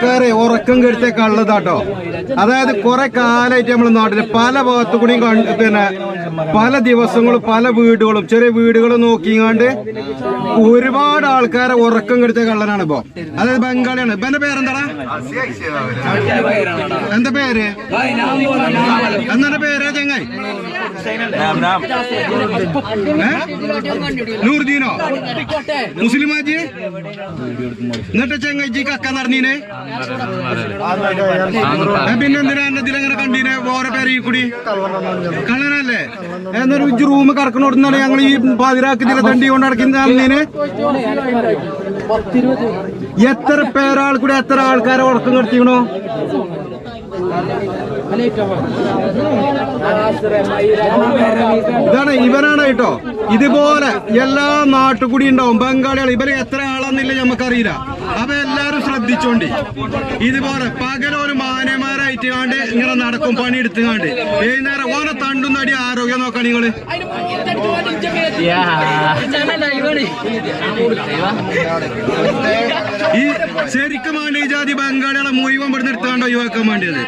ആൾക്കാരെ ഉറക്കം കെടുത്തിയ കേട്ടോ അതായത് കുറെ കാലമായിട്ട് നമ്മൾ നാട്ടിൽ പല ഭാഗത്തു കൂടിയും പിന്നെ പല ദിവസങ്ങളും പല വീടുകളും ചെറിയ വീടുകൾ നോക്കിങ്ങാണ്ട് ഒരുപാട് ആൾക്കാരെ ഉറക്കം കെടുത്തിയ കള്ളനാണ് ഇപ്പൊ. അതായത് ബംഗാളിയാണ്. ഇപ്പൊ എന്റെ പേരെന്താടാ? എന്താ പേര്? എന്താണ് പേര് ചെങ്ങായി? നൂർദീനോ മുസ്ലിമാജി എന്നിട്ട് ചെങ്ങായിജി കക്ക നടന്നീനെ പിന്നെ എന്തിനാ എന്നെ ഇതിലെങ്ങനെ കണ്ടീനെ ഓരോ പേര് കൂടി കള്ളനല്ലേ എന്നൊരു റൂം കറക്കണോടുന്നാണ് ഞങ്ങൾ ഈ പാതിരാക്കി ഇതിലെ തണ്ടി കൊണ്ട് അടക്കുന്ന നടന്നീന് എത്ര പേരാൾ കൂടി എത്ര ആൾക്കാരെ ഉറക്കം കിടത്തിക്കണോ ഇതാണ് ഇവനാണ് കേട്ടോ. ഇതുപോലെ എല്ലാ നാട്ടുകൂടി ഉണ്ടാവും. ബംഗാളികൾ. ഇവർ എത്ര ആളാന്നില്ല നമുക്കറിയില്ല അപ്പൊ എല്ലാരും ശ്രദ്ധിച്ചോണ്ടി. ഇതുപോലെ പകലൊരു മാന്യന്മാരായിട്ട് കാണ്ട് ഇങ്ങനെ നടക്കും പണി എടുത്തുകാണ്ട് വൈകുന്നേരം ഓനെ തണ്ടും നടി ആരോഗ്യം നോക്കാം നിങ്ങൾ. ഈ ശരിക്കും വേണ്ട ഈ ജാതി ബംഗാളികളെ മുഴുവൻ ഇവിടുന്ന് എടുത്താണ്ട് ഒഴിവാക്കാൻ വേണ്ടിയത്.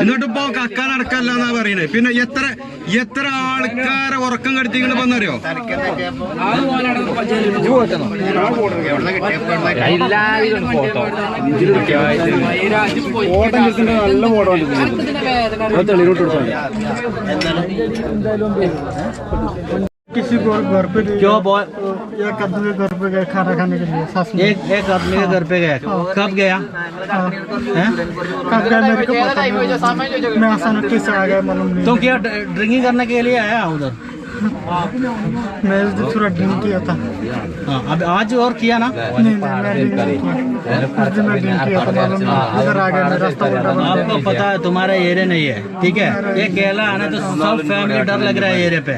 എന്നിട്ട് ഇപ്പൊ കക്ക നടക്കല്ല എന്നാ പറയണേ. പിന്നെ എത്ര എത്ര ആൾക്കാരെ ഉറക്കം കെടുത്തിങ്ങനെ വന്നറിയോ? किसी को घर पे नहीं क्यों बोल एक आदमी घर पे गए खाना खाने के लिए सास एक एक आदमी के घर पे गया। कब गया? हाँ। हैं? कब गया? मेरे को पता नहीं। मैं अचानक कैसे आ गया मालूम नहीं। तुम क्या ड्रिंकिंग करने के लिए आया उधर? मैं उस दिन थोड़ा ड्रिंक किया था। हाँ, अब आज और किया ना? नहीं आपको पता है तुम्हारा एरिया नहीं है ठीक है? ये केला आना तो सब फैमिली डर लग रहा है एरिया पे।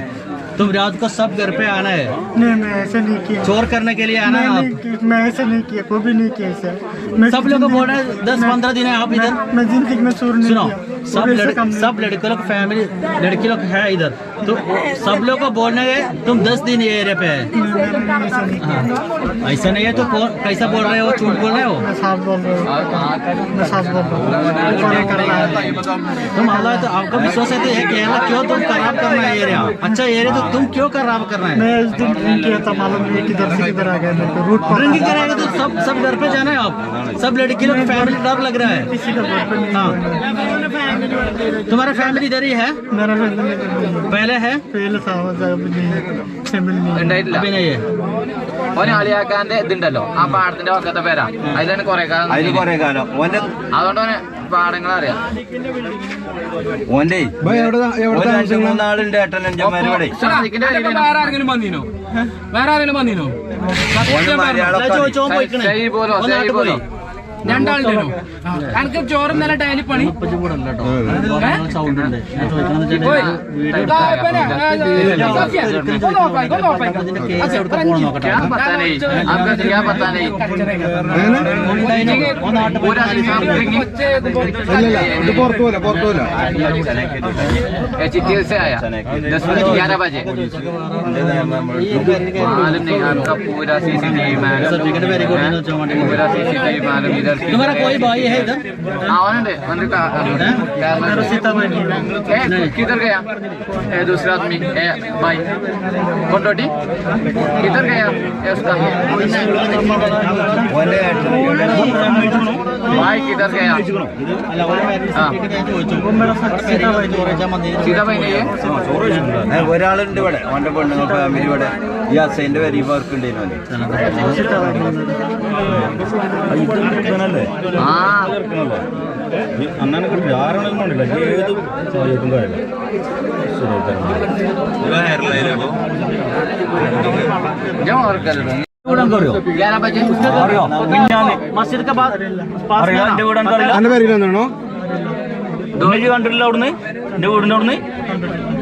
तुम रात को सब घर पे आना है? नहीं मैं ऐसे नहीं किया। चोर करने के लिए आना मैं है आप? मैं ऐसे नहीं किया कोई भी नहीं किया सर सब लोग बोल रहे हैं दस पंद्रह दिन है आप इधर। मैं- ज़िंदगी में चोर नहीं सुनो सब लड़, सब लड़के लोग फैमिली लड़की लोग है इधर। तो सब लोग को बोलने गए तुम दस दिन ये एरिया पे है। ऐसा नहीं हाँ, ऐसा नहीं है तो कैसा बोल रहे हो? झूठ बोल रहे हो? मैं साफ़ बोल रहा हूँ। रहा हूँ। कर रहा है? तुम अल्लाह तो आपका विश्वास है तो ये केरला क्यों तुम खराब करना है एरिया अच्छा एरिया तो तुम क्यों खराब करना है? मैं उस दिन ड्रिंक किया था मालूम नहीं किधर से किधर आ गया मेरे को रूट पर ड्रिंकिंग करेगा तो सब सब घर पे जाना है आप। सब लड़की लोग फैमिली डर लग रहा है। किसी का घर पे नहीं। हाँ तुम्हारा फैमिली इधर ही है मेरा फैमिली नहीं है। पहले है पहले था अब नहीं है फैमिली नहीं है ഉണ്ടായിട്ടില്ല अभी नहीं है ഓന് അളിയാക്കാന്റെ ഇതുണ്ടല്ലോ ആ പാടത്തിന്റെ പക്കത്തെ പേരാ അതിലാണ് കൊറേ കാലം അതിന് കൊറേ കാലം ഓന്റെ അതുകൊണ്ട് ഓന് പാടങ്ങൾ അറിയാം ഓന്റെ ബൈ, എവിടെ താ- എവിടെ ഒരു രണ്ട് താമസിക്കണെ? മൂന്നാളുണ്ട് ഏട്ടൻ അഞ്ചന്മാരുടെ സാദിഖിന്റെ പേരിലാണ്. വേറെ ആരെങ്കിലും വന്നീനോ വേറെ ആരെങ്കിലും വന്നീനോ ഓന്റെ മലയാളം ചോദിച്ചോ പോയിക്കണേ സൈ പോലോ സൈ ഒന്നാട്ട് പോലോ പോയി രണ്ടാളുണ്ടേനോ എനിക്ക് ചോറ് ഇന്നലെ ഡയലി പണി ഇപ്പച്ചി കൂടെ അല്ല കേട്ടോ സൗണ്ട് ഉണ്ട് ഞാൻ ചോദിക്കണമെന്ന് പോയി. വെച്ചാൽ ദാ, ഇവനെ, ആ, ആ, സത്യം. ഒന്ന് ഓഫായി, ഒന്ന് ഓഫായി. ഇതിന്റെ കേസ് എവിടെ പോകണം നോക്കട്ടെ ക്യാ പത്താനായി आपका क्या पता नहीं ഒന്നാട്ട് പോയി पूरा निजाम ड्रिंकिंग ഇല്ലല്ല ഇത് പുറത്തു പോലെ പുറത്തു പോലെ ये चिट्ठी से आया दस बजे ग्यारह बजे मालूम नहीं आपका पूरा सीसीटीवी मालूम सर्टिफिकेट वेरी गुड नहीं तो चलो पूरा सीसीटीवी मालूम इधर से तुम्हारा कोई भाई है इधर हाँ वनंदे वनंदे मेरा सीतामढ़ी है। ए किधर गया ए दूसरा आदमी ए भाई कोटोटी किधर गया ए उसका ഓന്റെ ഏട്ടൻ भाई किधर गया അല്ല ഒരു കാര്യം സർട്ടിഫിക്കറ്റ് ഞാൻ ചോദിച്ചു वो मेरा सीतामढ़ी ചോദിച്ചാൽ മതി सीधा भाई नहीं है ഏ, ഒരാളുണ്ട് ഇവിടെ ഓന്റെ പെണ്ണുങ്ങൾ ഫാമിലി ഇവിടെ ഈ അസൈന്റെ വരി വർക്ക് ഉണ്ടായിരുന്നു അറിയോ? എന്റെ പേരിലെന്നാണോ കണ്ടിട്ടില്ല അവിടുന്ന്? എന്റെ വീടിന്റെ അവിടുന്ന്?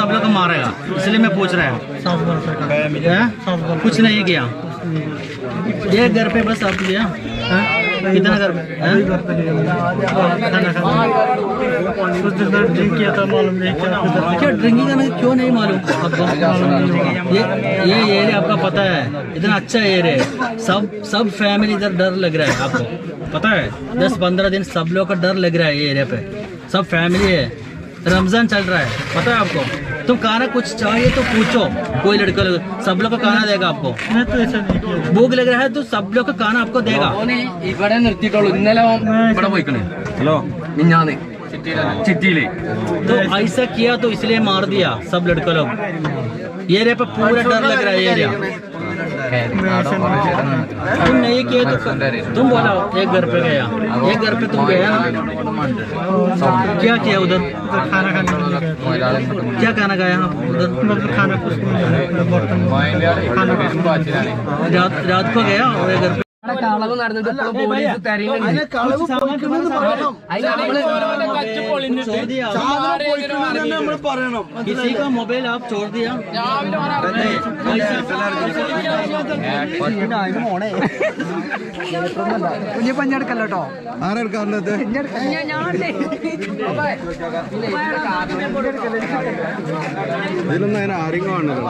सब लोग मारेगा इसलिए मैं पूछ रहा हूँ। कुछ नहीं किया। ये घर पे बस आप हैं? कितना घर पे? क्या ड्रिंकिंग करने का क्यों नहीं मालूम? आपको ये ये एरिया आपका पता है। इतना अच्छा एरिया है। सब सब फैमिली इधर डर लग रहा है आपको। पता है? दस पंद्रह दिन सब लोग का डर लग रहा है ये एरिया पे। सब फैमिली है। रमज़ान चल रहा है। पता है आपको? तुम खाना कुछ चाहिए तो पूछो कोई लड़का लग- सब लोग का खाना देगा आपको भूख लग रहा है तो सब लोग का खाना आपको देगा ഓന് ഇവിടെ നിർത്തിയിട്ടുള്ളൂ ഇന്നലെ ഓൻ ഇവിടെ പോയിക്കണ് ഹലോ മിഞ്ഞാന്ന് ചിറ്റിയില് तो ऐसा किया तो इसलिए मार दिया सब लड़का लोग ये एरिया पे पूरा डर लग रहा है ये एरिया तुम नहीं किए तो तुम बोला एक घर पे गया एक घर पे तुम गया ना क्या किया उधर खाना खाने क्या खाना खाया आप उधर खाना कुछ रात रात को गया और एक घर पे കളവ് നടന്നിട്ട് ഇപ്പോഴും പോലീസ് തെരയുന്നുണ്ട് छोड़ दिया किसी का मोबाइल आप छोड़ दिया ആരെടുക്കാറുണ്ട് ഇതിലൊന്നും അതിന് ആരും കാണുന്നില്ല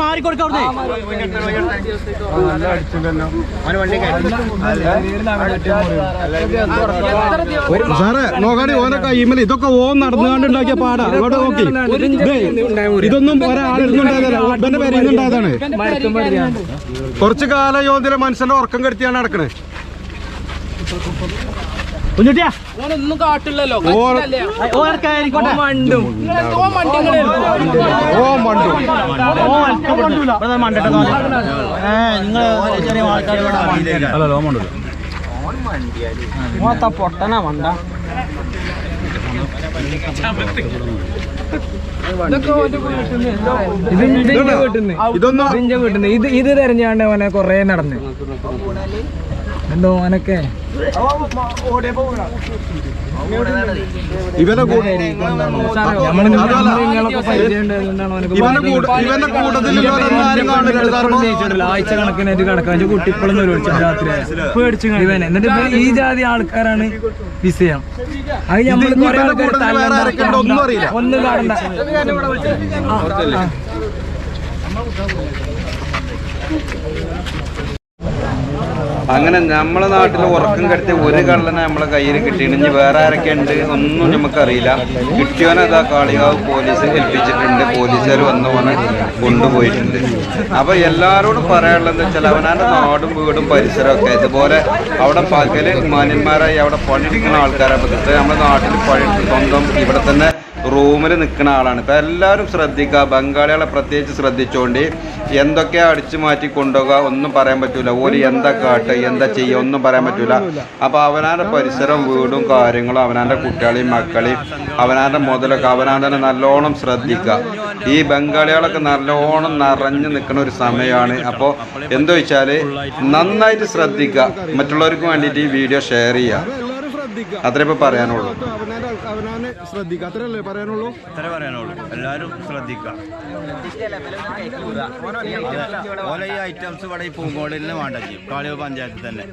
മാറി സാറേ നോക്കാടി ഓനെ കയ്യുമ്മൽ ഇതൊക്കെ ഓൻ നടന്നുകൊണ്ടുണ്ടാക്കിയ പാടാ. അവിടെ നോക്കി. ഇതൊന്നും ഒരാളിരുന്നുണ്ടായതല്ല. ഓപ്പന്റെ പെരുന്നുണ്ടായതാണ് കുറച്ച് കാലം യോതിലെ മനുഷ്യന്റെ ഉറക്കം കെടുത്തിയാണ് നടക്കണേ. കുഞ്ഞുട്ടിയാ? ഓനൊന്നും കാട്ടില്ലല്ലോ. ഓ മണ്ടു. മണ്ടിട്ട് നിങ്ങൾ ചെറിയ ആൾക്കാർ പൊട്ടനാ മണ്ട. ഇതൊന്നും ഇത് ഇത് തെരഞ്ഞാണ്ട് അവനെ കൊറേ നടന്ന്. എന്തോ അനക്കെ? ഇവന്റെ ആഴ്ച കണക്കിനായിട്ട് കിടക്കാൻ കുട്ടി ഇപ്പോഴും രാത്രി പേടിച്ചു ഇവനെ എന്നിട്ട് ഈ ജാതി ആൾക്കാരാണ് വിഷയം. അത് ഞമ്മൾ നമ്മൾ ഒന്നും കാണണ്ട. ഇവന്റെ ആൾക്കാർ കൂട്ടത്തിൽ വേറെ ആരൊക്കെ ഉണ്ടോ ഒന്നും അറിയില്ല ഒന്നും കാണണ്ട ആ, ആ. അങ്ങനെ നമ്മളെ നാട്ടിൽ ഉറക്കം കിടത്തി ഒരു കള്ളനെ നമ്മളെ കയ്യിൽ കിട്ടിയിട്ടുണ്ട്. വേറെ ആരൊക്കെ ഉണ്ട് ഒന്നും നമുക്കറിയില്ല. കിട്ടിയവനെ അതാ കാളികാവ് പോലീസ് ഏൽപ്പിച്ചിട്ടുണ്ട്. പോലീസുകാർ വന്ന് പോലെ കൊണ്ടുപോയിട്ടുണ്ട്. അപ്പൊ എല്ലാവരോടും പറയാനുള്ളത് വെച്ചാൽ അവനാന്റെ നാടും വീടും പരിസരമൊക്കെ ഇതുപോലെ അവിടെ പകൽ മാന്യന്മാരായി അവിടെ പണിയെടുക്കുന്ന ആൾക്കാരെ നമ്മുടെ നാട്ടിൽ പണി സ്വന്തം ഇവിടെ തന്നെ റൂമിൽ നിൽക്കുന്ന ആളാണ്. ഇപ്പം എല്ലാവരും ശ്രദ്ധിക്കുക ബംഗാളികളെ പ്രത്യേകിച്ച് ശ്രദ്ധിച്ചുകൊണ്ട് എന്തൊക്കെ അടിച്ചു മാറ്റി കൊണ്ടുപോകുക ഒന്നും പറയാൻ പറ്റൂല. ഓര് എന്താ കാട്ട് എന്താ ചെയ്യുക ഒന്നും പറയാൻ പറ്റൂല. അപ്പോൾ അവനാന്റെ പരിസരം വീടും കാര്യങ്ങളും അവനാന്റെ കുട്ടികളെയും മക്കളെയും അവനാന്റെ മുതലൊക്കെ അവനാൻ തന്നെ നല്ലോണം ശ്രദ്ധിക്കുക ഈ ബംഗാളികളൊക്കെ നല്ലോണം നിറഞ്ഞു നിൽക്കുന്ന ഒരു സമയമാണ് അപ്പോൾ എന്താ വെച്ചാൽ നന്നായിട്ട് ശ്രദ്ധിക്കുക മറ്റുള്ളവർക്ക് വേണ്ടിയിട്ട് ഈ വീഡിയോ ഷെയർ ചെയ്യുക ശ്രദ്ധിക്കുക. അത്രേ പറയാനുള്ളൂ. അവനാന്റെ അവനാന് ശ്രദ്ധിക്കുക. അത്രയല്ലേ പറയാനുള്ളൂ? അത്രേ പറയാനുള്ളൂ. എല്ലാവരും ശ്രദ്ധിക്കുക. ഓല ഈ ഐറ്റംസ് ഇവിടെ ഈ വേണ്ട ചെയ്യും. കാളിയോ പഞ്ചായത്തിൽ തന്നെ.